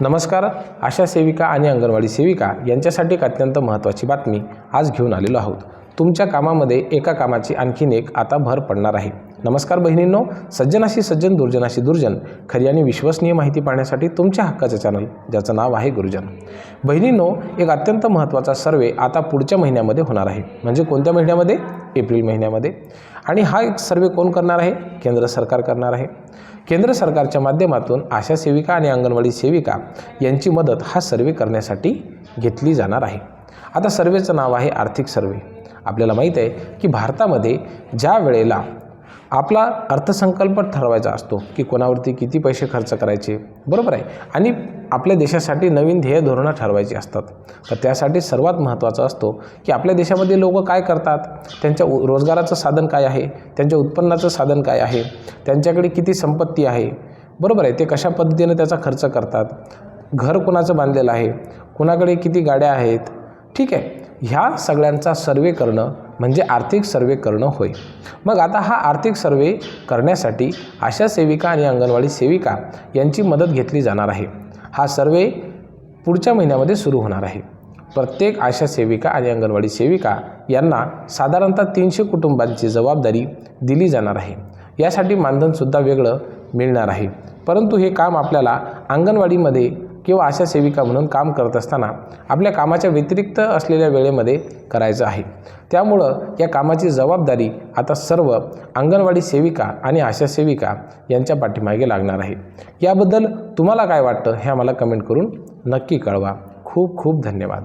नमस्कार आशा सेविका आणि अंगणवाडी सेविका यांच्यासाठी एक अत्यंत महत्त्वाची बातमी आज घेऊन आलेलो आहोत. तुमच्या कामामध्ये एका कामाची आणखीन एक आता भर पडणार आहे. नमस्कार बहिणींनो सज्जनाशी सज्जन दुर्जनाशी दुर्जन खरी आणि विश्वसनीय माहिती पाहण्यासाठी तुमच्या हक्काचं चॅनल ज्याचं नाव आहे गुरुजन. बहिणींनो एक अत्यंत महत्त्वाचा सर्वे आता पुढच्या महिन्यामध्ये होणार आहे. म्हणजे कोणत्या महिन्यामध्ये? एप्रिल महिन्यामध्ये. आणि हा एक सर्वे कोण करणार आहे? केंद्र सरकार करणार आहे. केंद्र सरकारच्या माध्यमातून आशा सेविका आणि अंगणवाडी सेविका यांची मदत हा सर्वे करण्यासाठी घेतली जाणार आहे. आता सर्वेचं नाव आहे आर्थिक सर्वे. आपल्याला माहीत आहे की भारतामध्ये ज्या वेळेला आपला अर्थसंकल्प ठरवायचा असतो की कोणावरती किती पैसे खर्च करायचे. बरोबर आहे. आणि आपल्या देशासाठी नवीन ध्येय धोरणं ठरवायची असतात. तर त्यासाठी सर्वात महत्त्वाचा असतो की आपल्या देशामध्ये लोक काय करतात? त्यांच्या रोजगाराचं साधन काय आहे? त्यांच्या उत्पन्नाचं साधन काय आहे? त्यांच्याकडे किती संपत्ती आहे? बरोबर आहे. ते कशा पद्धतीने त्याचा खर्च करतात? घर कुणाचं बांधलेलं आहे? कुणाकडे किती गाड्या आहेत? ठीक आहे. ह्या सगळ्यांचा सर्वे करणं म्हणजे आर्थिक सर्वे करणं होय. मग आता हा आर्थिक सर्वे करण्यासाठी आशा सेविका आणि अंगणवाडी सेविका यांची मदत घेतली जाणार आहे. हा सर्वे पुढच्या महिन्यामध्ये सुरू होणार आहे. प्रत्येक आशा सेविका आणि अंगणवाडी सेविका यांना साधारणतः तीनशे कुटुंबांची जबाबदारी दिली जाणार आहे. यासाठी मानधनसुद्धा वेगळं मिळणार आहे. परंतु हे काम आपल्याला अंगणवाडीमध्ये किंवा आशा सेविका म्हणून काम करत असताना आपल्या कामाच्या व्यतिरिक्त असलेल्या वेळेमध्ये करायचं आहे. त्यामुळं या कामाची जबाबदारी आता सर्व अंगणवाडी सेविका आणि आशा सेविका यांच्या पाठीमागे लागणार आहे. याबद्दल तुम्हाला काय वाटतं हे आम्हाला कमेंट करून नक्की कळवा. खूप खूप धन्यवाद.